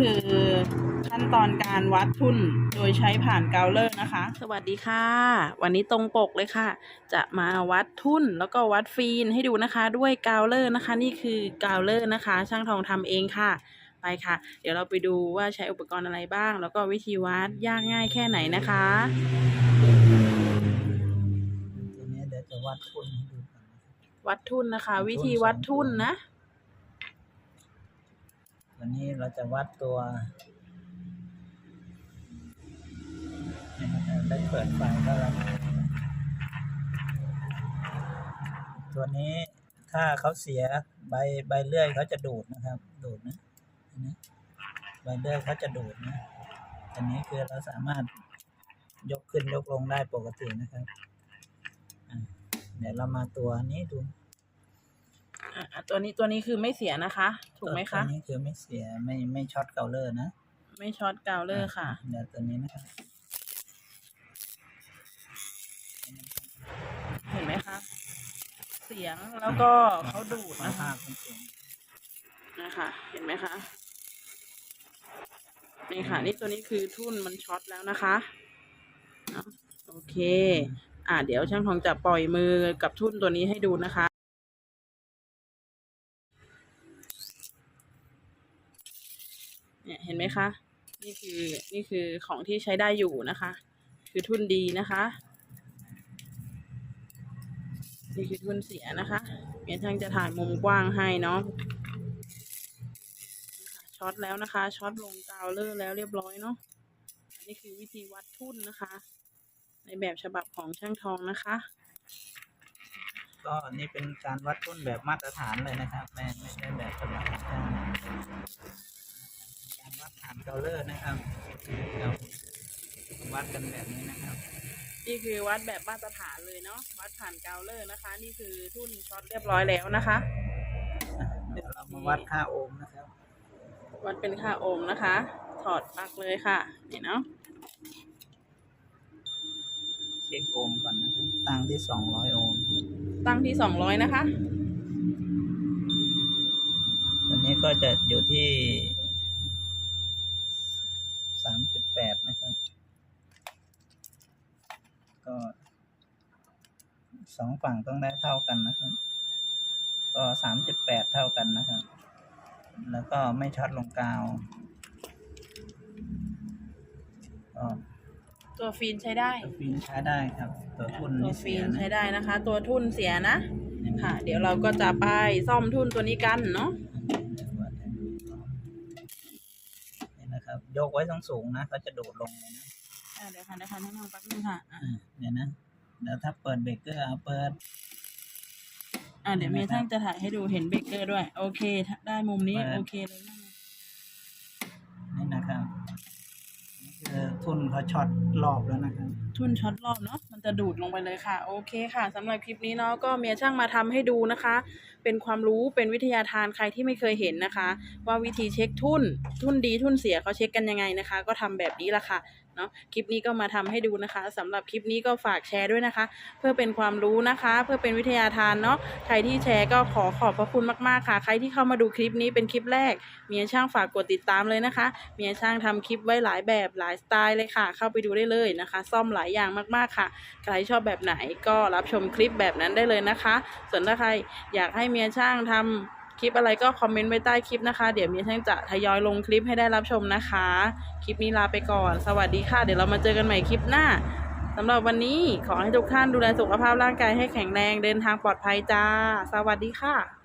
คือขั้นตอนการวัดทุ่นโดยใช้ผ่านเกาเลอร์นะคะ สวัสดีค่ะ วันนี้ตรงปกเลยค่ะ จะมาวัดทุ่นแล้วก็วัดฟีนให้ดูนะคะ ด้วยเกาเลอร์นะคะ นี่คือเกาเลอร์นะคะ ช่างทองทำเองค่ะไปค่ะ เดี๋ยวเราไปดูว่าใช้อุปกรณ์อะไรบ้าง แล้วก็วิธีวัดยากง่ายแค่ไหนนะคะทีนี้เดี๋ยวจะวัดทุนให้ดูกันนะครับวัดทุ่นนะคะ วิธีวัดทุ่นนะ วันนี้เราจะวัดตัวได้เปิดไฟก็แล้วตัวนี้ถ้าเขาเสียใบใบเลื่อยเขาจะดูดนะครับ ดูดนะนไหมใบเลื่อยเขาจะดูดนะอันนี้คือเราสามารถยกขึ้นยกลงได้ปกตินะครับเดี๋ยวเรามาตัวนี้ดู อะตัวนี้ตัวนี้คือไม่เสียนะคะ ถูกไหมคะ ตัวนี้คือไม่เสียไม่ไม่ช็อตเกาเลอร์นะ ไม่ช็อตเกาเลอร์ค่ะ เดี๋ยวตัวนี้นะครับเห็นไหมคะ เสียงแล้วก็เขาดูดมานะคะภาพเป็นสูงนะคะเห็นไหมคะนี่ค่ะ นี่ตัวนี้คือทุ่นมันช็อตแล้วนะคะเนาะโอเค อ่าเดี๋ยวช่างทองจะปล่อยมือกับทุ่นตัวนี้ให้ดูนะคะ เนี่ยเห็นไหมคะ นี่คือนี่คือของที่ใช้ได้อยู่นะคะ คือทุนดีนะคะ นี่คือทุนเสียนะคะเมียช่างจะถ่ายมุมกว้างให้เนาะช็อตแล้วนะคะ ช็อตลงกาวเลอร์แล้วเรียบร้อยเนาะนี่คือวิธีวัดทุนนะคะ ในแบบฉบับของช่างทองนะคะก็นี่เป็นการวัดทุนแบบมาตรฐานเลยนะครับ ไม่ไม่ใช่แบบสำหรับช่างการวัดฐานเกาเลอร์นะครับเราวัดกันแบบนี้นะครับ นี่คือวัดแบบมาตรฐานเลยเนาะวัดผ่านกาวเลอร์นะคะ นี่คือทุ่นช็อตเรียบร้อยแล้วนะคะเดี๋ยวเรามาวัดค่าโอห์มนะครับ วัดเป็นค่าโอห์มนะคะ ถอดปลั๊กเลยค่ะนี่เนาะเช็คโอห์มก่อนนะครับตั้งที่สองร้อยโอห์มตั้งที่สองร้อยนะคะตัวนี้ก็จะอยู่ที่สามจุดแปดนะครับ ก็ สองฝั่งต้องได้เท่ากันนะครับ ก็สามจุดแปดเท่ากันนะครับ แล้วก็ไม่ช็อตลงกาวก็ตัวฟีนใช้ได้ ตัวฟินใช้ได้ครับ ตัวทุนตัวไม่เสีฟียนนะใช้ได้นะคะ ตัวทุ่นเสียนะอย่างนี้ค่ะ เดี๋ยวเราก็จะไปซ่อมทุ่นตัวนี้กันเนาะนี่นะครับ ยกไว้สูงๆนะเขาจะดูดลงเลยนะอ่าเดี๋ยวค่ะเดี๋ยวค่ะนั่งแป๊บนึงค่ะอะอ่าเนี่ยนะ เดี๋ยวถ้าเปิดเบรกเกอร์เอาเปิด อ่าเดี๋ยวเมย์ท่านจะถ่ายให้ดูเห็นเบรกเกอร์ด้วย โอเคถ้าได้มุมนี้ เปิด โอเคเลยนั่งนี่นะครับนี่คือทุนเขาช็อตรอบแล้วนะครับ ทุ่นช็อตรอบเนาะมันจะดูดลงไปเลยค่ะ โอเคค่ะสำหรับคลิปนี้เนาะก็เมียช่างมาทำให้ดูนะคะ เป็นความรู้เป็นวิทยาทานใครที่ไม่เคยเห็นนะคะ ว่าวิธีเช็คทุ่น ทุ่นดีทุ่นเสียเขาเช็คกันยังไงนะคะ ก็ทำแบบนี้ละค่ะเนาะคลิปนี้ก็มาทำให้ดูนะคะ สำหรับคลิปนี้ก็ฝากแชร์ด้วยนะคะ เพื่อเป็นความรู้นะคะ เพื่อเป็นวิทยาทานเนาะใครที่แชร์ก็ขอขอบพระคุณมากๆค่ะ ใครที่เข้ามาดูคลิปนี้เป็นคลิปแรกเมียช่างฝากกดติดตามเลยนะคะเมียช่างทำคลิปไว้หลายแบบหลายสไตล์เลยค่ะ เข้าไปดูได้เลยนะคะ ซ่อมหลายอย่างมากๆค่ะ ใครชอบแบบไหนก็รับชมคลิปแบบนั้นได้เลยนะคะ ส่วนถ้าใครอยากให้เมียช่างทำคลิปอะไรก็คอมเมนต์ไว้ใต้คลิปนะคะ เดี๋ยวเมียช่างจะทยอยลงคลิปให้ได้รับชมนะคะ คลิปนี้ลาไปก่อน สวัสดีค่ะ เดี๋ยวเรามาเจอกันใหม่คลิปหน้าสำหรับวันนี้ขอให้ทุกท่านดูแลสุขภาพร่างกายให้แข็งแรงเดินทางปลอดภัยจ้า สวัสดีค่ะ